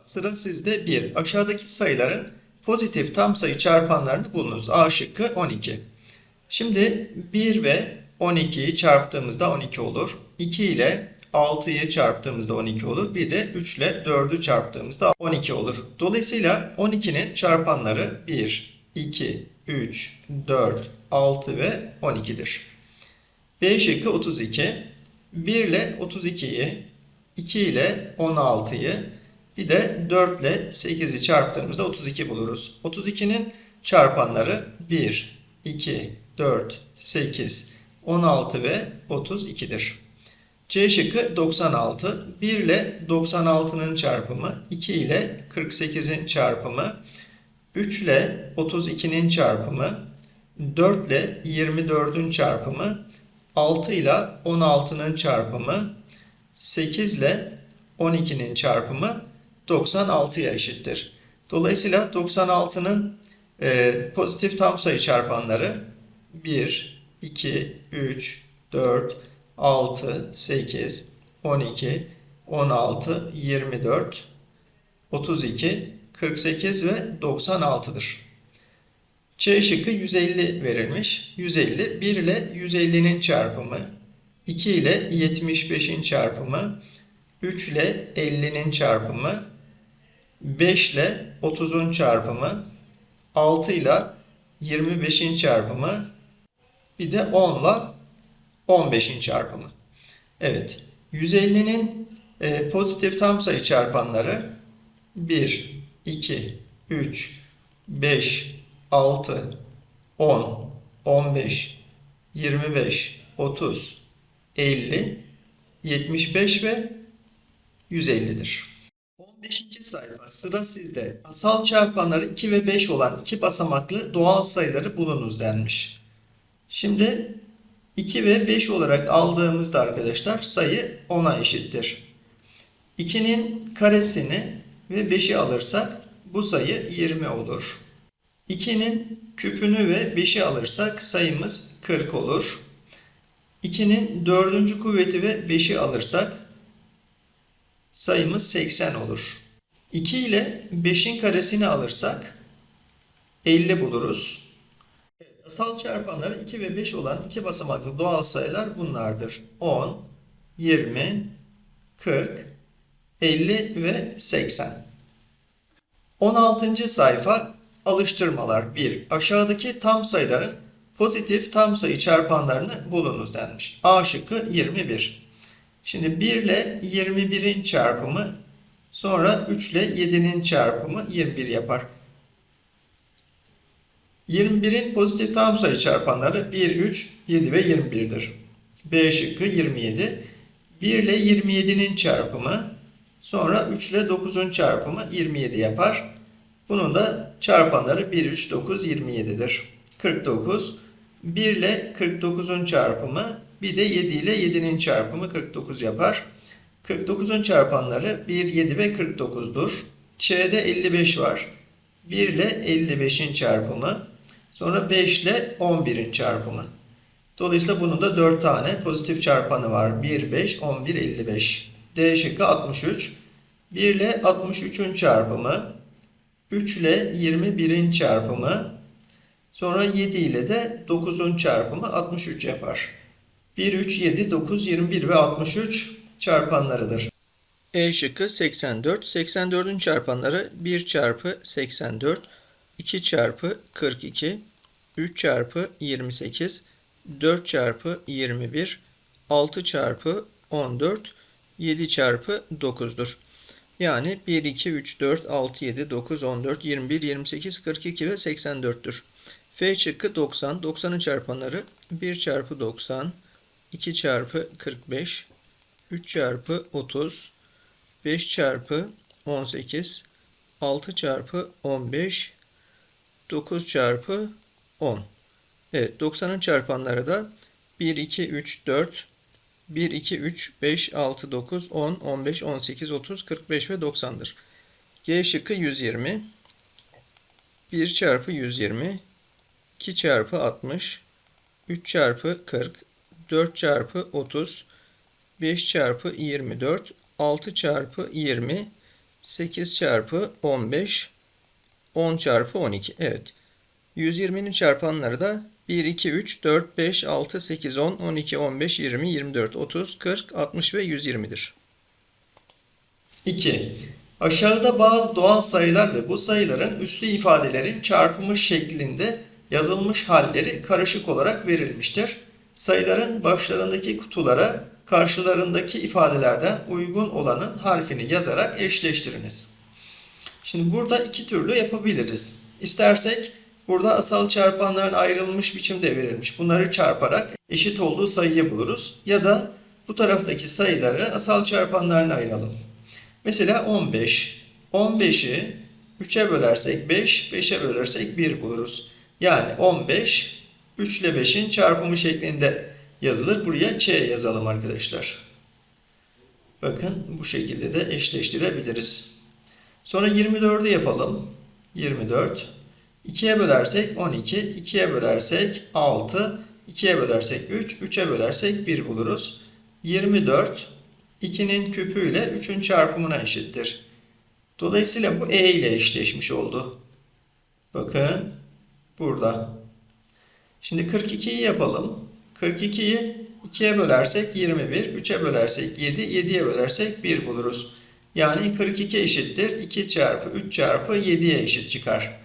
Sıra sizde 1. Aşağıdaki sayıların pozitif tam sayı çarpanlarını bulunuz. A şıkkı 12. Şimdi 1 ve 12'yi çarptığımızda 12 olur. 2 ile 6'yı çarptığımızda 12 olur. Bir de 3 ile 4'ü çarptığımızda 12 olur. Dolayısıyla 12'nin çarpanları 1, 2, 3, 4, 6 ve 12'dir. B şıkkı 32. 1 ile 32'yi, 2 ile 16'yı, bir de 4 ile 8'i çarptığımızda 32 buluruz. 32'nin çarpanları 1, 2, 4, 8, 16 ve 32'dir. C şıkkı 96. 1 ile 96'nın çarpımı, 2 ile 48'in çarpımı, 3 ile 32'nin çarpımı, 4 ile 24'ün çarpımı, 6 ile 16'nın çarpımı, 8 ile 12'nin çarpımı 96'ya eşittir. Dolayısıyla 96'nın e, pozitif tam sayı çarpanları 1, 2, 3, 4, 6, 8, 12, 16, 24, 32, 48 ve 96'dır. C şıkkı 150 verilmiş. 150 1 ile 150'nin çarpımı, 2 ile 75'in çarpımı, 3 ile 50'nin çarpımı, 5 ile 30'un çarpımı, 6 ile 25'in çarpımı, bir de 10 ile 15'in çarpımı. Evet, 150'nin e, pozitif tam sayı çarpanları 1, 2, 3, 5, 6, 10, 15, 25, 30, 50, 75 ve 150'dir. 15. sayfa sıra sizde. Asal çarpanları 2 ve 5 olan iki basamaklı doğal sayıları bulunuz denmiş. Şimdi 2 ve 5 olarak aldığımızda arkadaşlar sayı 10'a eşittir. 2'nin karesini ve 5'i alırsak bu sayı 20 olur. 2'nin küpünü ve 5'i alırsak sayımız 40 olur. 2'nin dördüncü kuvveti ve 5'i alırsak sayımız 80 olur. 2 ile 5'in karesini alırsak 50 buluruz. Asal çarpanları 2 ve 5 olan iki basamaklı doğal sayılar bunlardır. 10, 20, 40, 50 ve 80. 16. sayfa alıştırmalar 1. Aşağıdaki tam sayıların pozitif tam sayı çarpanlarını bulunuz denmiş. A şıkkı 21. Şimdi 1 ile 21'in çarpımı sonra 3 ile 7'nin çarpımı 21 yapar. 21'in pozitif tam sayı çarpanları 1, 3, 7 ve 21'dir. B şıkkı 27. 1 ile 27'nin çarpımı sonra 3 ile 9'un çarpımı 27 yapar. Bunun da çarpanları 1, 3, 9, 27'dir. 49. 1 ile 49'un çarpımı bir de 7 ile 7'nin çarpımı 49 yapar. 49'un çarpanları 1, 7 ve 49'dur. C'de 55 var. 1 ile 55'in çarpımı. Sonra 5 ile 11'in çarpımı. Dolayısıyla bunun da 4 tane pozitif çarpanı var. 1, 5, 11, 55. D şıkkı 63. 1 ile 63'ün çarpımı. 3 ile 21'in çarpımı. Sonra 7 ile de 9'un çarpımı 63 yapar. 1, 3, 7, 9, 21 ve 63 çarpanlarıdır. E şıkkı 84. 84'ün çarpanları 1 çarpı 84, 2 çarpı 42, 3 çarpı 28, 4 çarpı 21, 6 çarpı 14, 7 çarpı 9'dur. Yani 1, 2, 3, 4, 6, 7, 9, 14, 21, 28, 42 ve 84'tür. F şıkkı 90. 90'ın çarpanları 1 çarpı 90, 2 çarpı 45, 3 çarpı 30, 5 çarpı 18, 6 çarpı 15, 9 çarpı 10. Evet 90'ın çarpanları da 1, 2, 3, 4, 1, 2, 3, 5, 6, 9, 10, 15, 18, 30, 45 ve 90'dır. G şıkkı 120. 1 çarpı 120, 2 çarpı 60, 3 çarpı 40, 4 çarpı 30, 5 çarpı 24, 6 çarpı 20, 8 çarpı 15 10 çarpı 12. Evet. 120'nin çarpanları da 1, 2, 3, 4, 5, 6, 8, 10, 12, 15, 20, 24, 30, 40, 60 ve 120'dir. 2. Aşağıda bazı doğal sayılar ve bu sayıların üslü ifadelerin çarpımı şeklinde yazılmış halleri karışık olarak verilmiştir. Sayıların başlarındaki kutulara karşılarındaki ifadelerden uygun olanın harfini yazarak eşleştiriniz. Şimdi burada iki türlü yapabiliriz. İstersek burada asal çarpanların ayrılmış biçimde verilmiş. Bunları çarparak eşit olduğu sayıyı buluruz. Ya da bu taraftaki sayıları asal çarpanlarına ayıralım. Mesela 15. 15'i 3'e bölersek 5, 5'e bölersek 1 buluruz. Yani 15 3 ile 5'in çarpımı şeklinde yazılır. Buraya Ç yazalım arkadaşlar. Bakın bu şekilde de eşleştirebiliriz. Sonra 24'ü yapalım. 24. 2'ye bölersek 12, 2'ye bölersek 6, 2'ye bölersek 3, 3'e bölersek 1 buluruz. 24 2'nin küpü ile 3'ün çarpımına eşittir. Dolayısıyla bu e ile eşleşmiş oldu. Bakın burada. Şimdi 42'yi yapalım. 42'yi 2'ye bölersek 21, 3'e bölersek 7, 7'ye bölersek 1 buluruz. Yani 42 eşittir 2 çarpı 3 çarpı 7'ye eşit çıkar.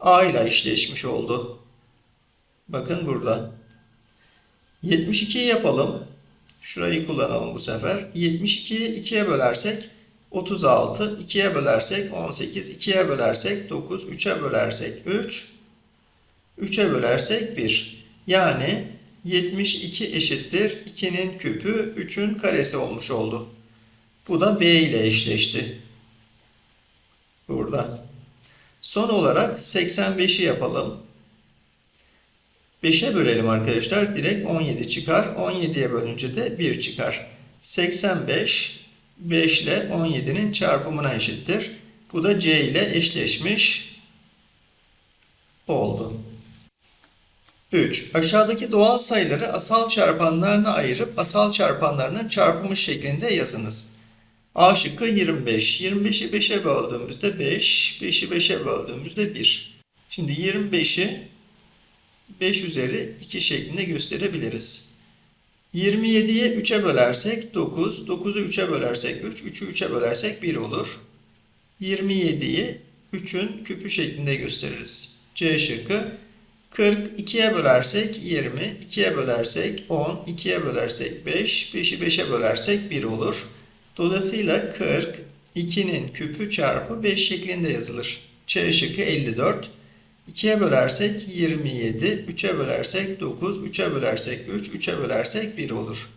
A ile eşleşmiş oldu. Bakın burada. 72'yi yapalım. Şurayı kullanalım bu sefer. 72'yi 2'ye bölersek 36, 2'ye bölersek 18, 2'ye bölersek 9, 3'e bölersek 3, 3'e bölersek 1. Yani 72 eşittir 2'nin küpü 3'ün karesi olmuş oldu. Bu da B ile eşleşti. Burada. Son olarak 85'i yapalım. 5'e bölelim arkadaşlar. Direkt 17 çıkar. 17'ye bölünce de 1 çıkar. 85 5 ile 17'nin çarpımına eşittir. Bu da C ile eşleşmiş oldu. 3. Aşağıdaki doğal sayıları asal çarpanlarına ayırıp asal çarpanlarının çarpımı şeklinde yazınız. A şıkkı 25. 25'i 5'e böldüğümüzde 5, 5'i 5'e böldüğümüzde 1. Şimdi 25'i 5 üzeri 2 şeklinde gösterebiliriz. 27'yi 3'e bölersek 9, 9'u 3'e bölersek 3, 3'ü 3'e bölersek 1 olur. 27'yi 3'ün küpü şeklinde gösteririz. C şıkkı 40 2'ye bölersek 20, 2'ye bölersek 10, 2'ye bölersek 5, 5'i 5'e bölersek 1 olur. Dolayısıyla 40 2'nin küpü çarpı 5 şeklinde yazılır. C şıkkı 54. 2'ye bölersek 27, 3'e bölersek 9, 3'e bölersek 3, 3'e bölersek 1 olur.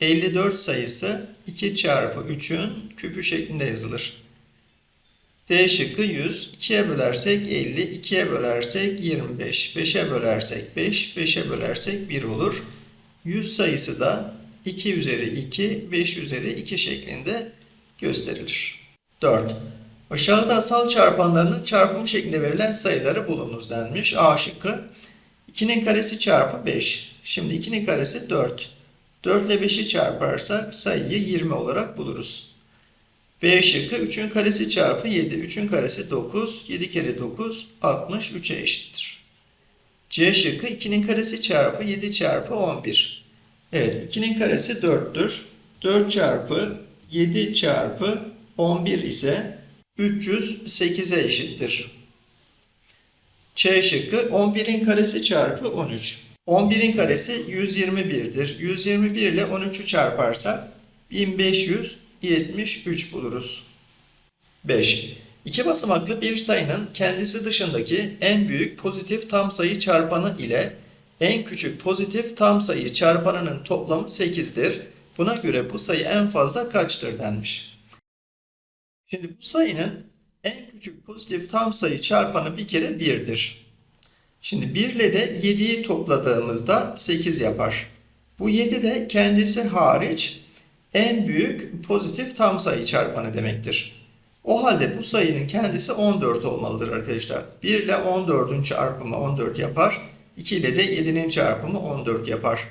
54 sayısı 2 çarpı 3'ün küpü şeklinde yazılır. D şıkkı 100. 2'ye bölersek 50, 2'ye bölersek 25, 5'e bölersek 5, 5'e bölersek 1 olur. 100 sayısı da 2 üzeri 2, 5 üzeri 2 şeklinde gösterilir. 4. Aşağıda asal çarpanlarının çarpımı şeklinde verilen sayıları bulunuz denmiş. A şıkkı 2'nin karesi çarpı 5. Şimdi 2'nin karesi 4. 4 ile 5'i çarparsak sayıyı 20 olarak buluruz. B şıkkı 3'ün karesi çarpı 7. 3'ün karesi 9. 7 kere 9 60 3'e eşittir. C şıkkı 2'nin karesi çarpı 7 çarpı 11. Evet 2'nin karesi 4'tür. 4 çarpı 7 çarpı 11 ise 308'e eşittir. Ç şıkkı 11'in karesi çarpı 13. 11'in karesi 121'dir. 121 ile 13'ü çarparsak 1573 buluruz. 5. İki basamaklı bir sayının kendisi dışındaki en büyük pozitif tam sayı çarpanı ile en küçük pozitif tam sayı çarpanının toplamı 8'dir. Buna göre bu sayı en fazla kaçtır denmiş. Şimdi bu sayının en küçük pozitif tam sayı çarpanı bir kere 1'dir. Şimdi 1 ile de 7'yi topladığımızda 8 yapar. Bu 7 de kendisi hariç en büyük pozitif tam sayı çarpanı demektir. O halde bu sayının kendisi 14 olmalıdır arkadaşlar. 1 ile 14'ün çarpımı 14 yapar. 2 ile de 7'nin çarpımı 14 yapar.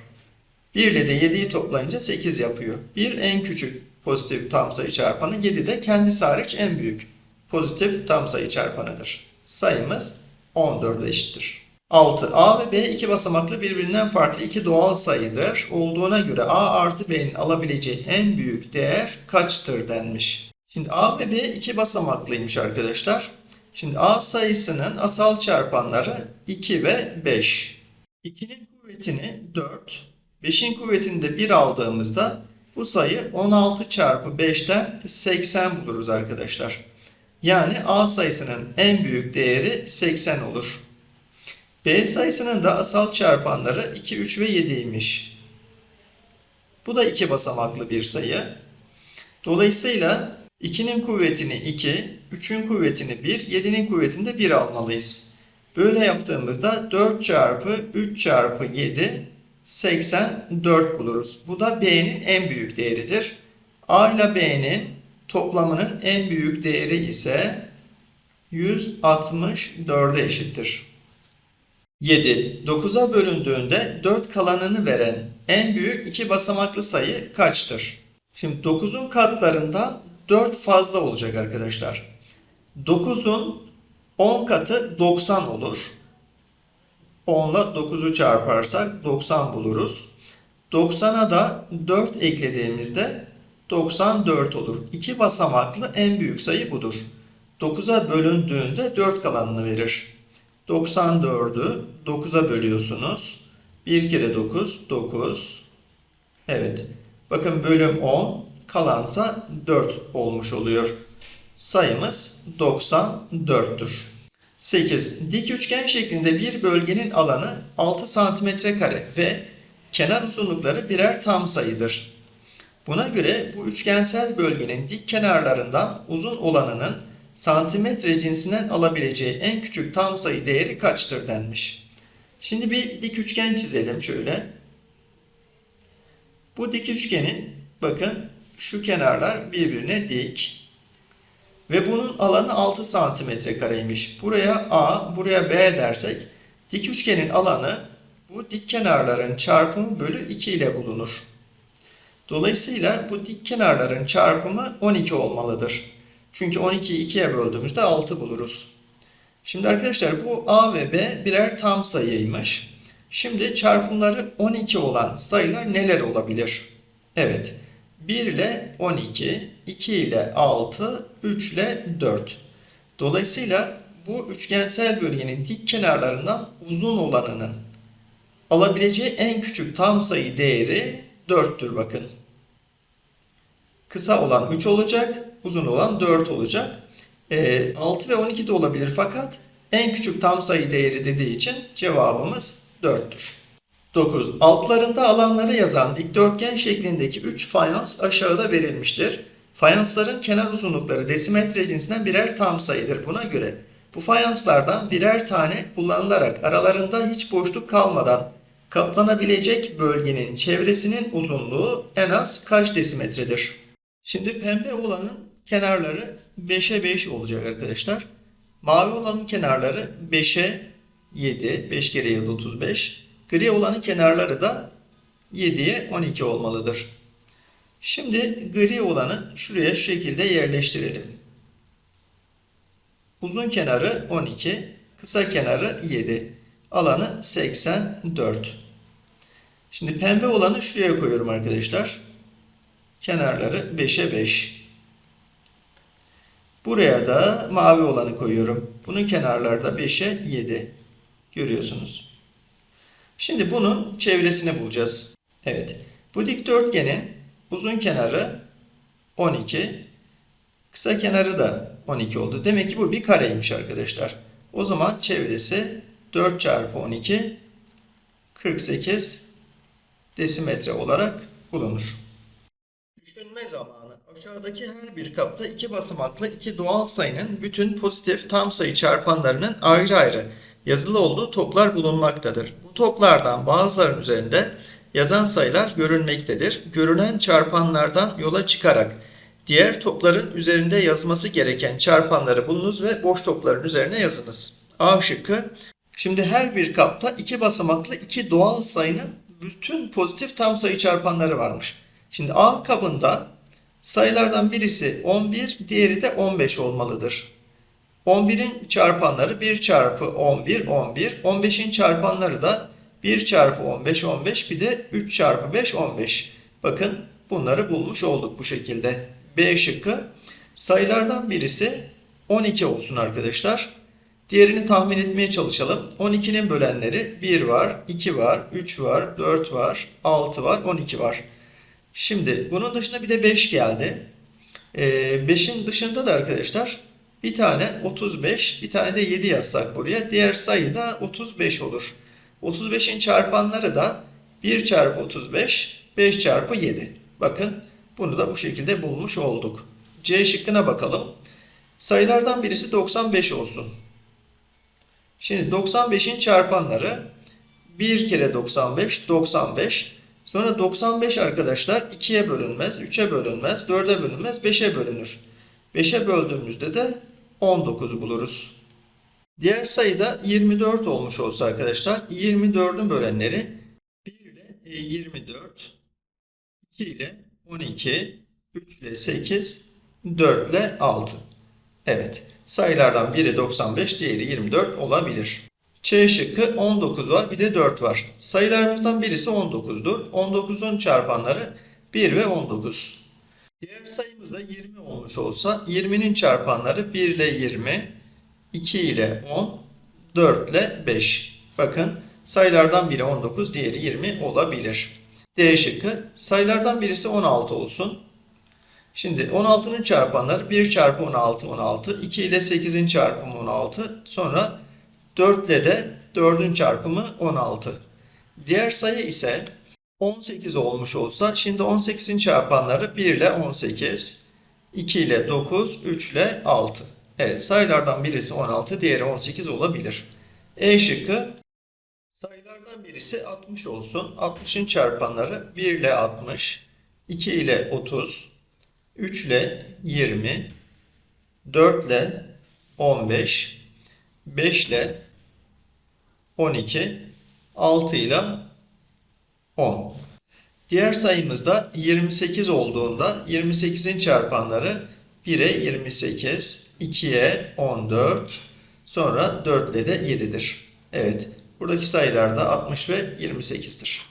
1 ile de 7'yi toplayınca 8 yapıyor. 1 en küçük pozitif tam sayı çarpanı. 7 de kendisi hariç en büyük pozitif tam sayı çarpanıdır. Sayımız 14'e eşittir. 6. A ve B iki basamaklı birbirinden farklı iki doğal sayıdır. Olduğuna göre A artı B'nin alabileceği en büyük değer kaçtır denmiş. Şimdi A ve B iki basamaklıymış arkadaşlar. Şimdi A sayısının asal çarpanları 2 ve 5. 2'nin kuvvetini 4, 5'in kuvvetini de 1 aldığımızda bu sayı 16 çarpı 5'ten 80 buluruz arkadaşlar. Yani A sayısının en büyük değeri 80 olur. B sayısının da asal çarpanları 2, 3 ve 7'ymiş. Bu da iki basamaklı bir sayı. Dolayısıyla 2'nin kuvvetini 2, 3'ün kuvvetini 1, 7'nin kuvvetini de 1 almalıyız. Böyle yaptığımızda 4 çarpı 3 çarpı 7 84 buluruz. Bu da B'nin en büyük değeridir. A ile B'nin toplamının en büyük değeri ise 164'e eşittir. 7. 9'a bölündüğünde 4 kalanını veren en büyük iki basamaklı sayı kaçtır? Şimdi 9'un katlarından 4 fazla olacak arkadaşlar. 9'un 10 katı 90 olur. 10 ile 9'u çarparsak 90 buluruz. 90'a da 4 eklediğimizde 94 olur. İki basamaklı en büyük sayı budur. 9'a bölündüğünde 4 kalanını verir. 94'ü 9'a bölüyorsunuz. 1 kere 9, 9. Evet. Bakın bölüm 10, kalansa 4 olmuş oluyor. Sayımız 94'tür. 8. Dik üçgen şeklinde bir bölgenin alanı 6 santimetre kare ve kenar uzunlukları birer tam sayıdır. Buna göre bu üçgensel bölgenin dik kenarlarından uzun olanının santimetre cinsinden alabileceği en küçük tam sayı değeri kaçtır denmiş. Şimdi bir dik üçgen çizelim şöyle. Bu dik üçgenin bakın şu kenarlar birbirine dik. Ve bunun alanı 6 santimetre kareymiş. Buraya A, buraya B dersek dik üçgenin alanı bu dik kenarların çarpımı bölü 2 ile bulunur. Dolayısıyla bu dik kenarların çarpımı 12 olmalıdır. Çünkü 12'yi 2'ye böldüğümüzde 6 buluruz. Şimdi arkadaşlar bu A ve B birer tam sayıymış. Şimdi çarpımları 12 olan sayılar neler olabilir? Evet. 1 ile 12, 2 ile 6, 3 ile 4. Dolayısıyla bu üçgensel bölgenin dik kenarlarından uzun olanının alabileceği en küçük tam sayı değeri 4'tür bakın. Kısa olan 3 olacak, uzun olan 4 olacak. E, 6 ve 12 de olabilir fakat en küçük tam sayı değeri dediği için cevabımız 4'tür. 9. Altlarında alanları yazan dikdörtgen şeklindeki 3 fayans aşağıda verilmiştir. Fayansların kenar uzunlukları desimetre cinsinden birer tam sayıdır. Buna göre bu fayanslardan birer tane kullanılarak aralarında hiç boşluk kalmadan kaplanabilecek bölgenin çevresinin uzunluğu en az kaç desimetredir? Şimdi pembe olanın kenarları 5'e 5 olacak arkadaşlar. Mavi olanın kenarları 5'e 7, 5 kere 7 35. Gri olanın kenarları da 7'ye 12 olmalıdır. Şimdi gri olanı şuraya şu şekilde yerleştirelim. Uzun kenarı 12, kısa kenarı 7. Alanı 84. Şimdi pembe olanı şuraya koyuyorum arkadaşlar. Kenarları 5'e 5. Buraya da mavi olanı koyuyorum. Bunun kenarları da 5'e 7. Görüyorsunuz. Şimdi bunun çevresini bulacağız. Evet. Bu dikdörtgenin uzun kenarı 12. Kısa kenarı da 12 oldu. Demek ki bu bir kareymiş arkadaşlar. O zaman çevresi 4 çarpı 12 48 desimetre olarak bulunur. Düşünme zamanı. Aşağıdaki her bir kapta iki basamaklı iki doğal sayının bütün pozitif tam sayı çarpanlarının ayrı ayrı yazılı olduğu toplar bulunmaktadır. Bu toplardan bazılarının üzerinde yazan sayılar görünmektedir. Görünen çarpanlardan yola çıkarak diğer topların üzerinde yazması gereken çarpanları bulunuz ve boş topların üzerine yazınız. A şıkkı. Şimdi her bir kapta iki basamaklı iki doğal sayının bütün pozitif tam sayı çarpanları varmış. Şimdi A kabında Sayılardan birisi 11, diğeri de 15 olmalıdır. 11'in çarpanları 1 çarpı 11, 11. 15'in çarpanları da 1 çarpı 15, 15. Bir de 3 çarpı 5, 15. Bakın bunları bulmuş olduk bu şekilde. B şıkkı. Sayılardan birisi 12 olsun arkadaşlar. Diğerini tahmin etmeye çalışalım. 12'nin bölenleri 1 var, 2 var, 3 var, 4 var, 6 var, 12 var. Şimdi bunun dışında bir de 5 geldi. Ee, 5'in dışında da arkadaşlar bir tane 35, bir tane de 7 yazsak buraya. Diğer sayı da 35 olur. 35'in çarpanları da 1 çarpı 35, 5 çarpı 7. Bakın bunu da bu şekilde bulmuş olduk. C şıkkına bakalım. Sayılardan birisi 95 olsun. Şimdi 95'in çarpanları 1 kere 95, 95. Sonra 95 arkadaşlar 2'ye bölünmez, 3'e bölünmez, 4'e bölünmez, 5'e bölünür. 5'e böldüğümüzde de 19 buluruz. Diğer sayıda 24 olmuş olsa arkadaşlar 24'ün bölenleri 1 ile 24, 2 ile 12, 3 ile 8, 4 ile 6. Evet. Sayılardan biri 95, diğeri 24 olabilir. Ç şıkkı 19 var, bir de 4 var. Sayılarımızdan birisi 19'dur. 19'un çarpanları 1 ve 19. Diğer sayımız da 20 olmuş olsa 20'nin çarpanları 1 ile 20, 2 ile 10, 4 ile 5. Bakın sayılardan biri 19, diğeri 20 olabilir. D şıkkı sayılardan birisi 16 olsun. Şimdi 16'nın çarpanları 1 çarpı 16 16, 2 ile 8'in çarpımı 16, sonra 4 ile de 4'ün çarpımı 16. Diğer sayı ise 18 olmuş olsa şimdi 18'in çarpanları 1 ile 18, 2 ile 9, 3 ile 6. Evet sayılardan birisi 16, diğeri 18 olabilir. E şıkkı sayılardan birisi 60 olsun. 60'ın çarpanları 1 ile 60, 2 ile 30, 3 ile 20, 4 ile 15, 5 ile 12, 6 ile 10. Diğer sayımızda 28 olduğunda 28'in çarpanları 1'e 28, 2'ye 14, sonra 4 ile de 7'dir. Evet, buradaki sayılar da 60 ve 28'dir.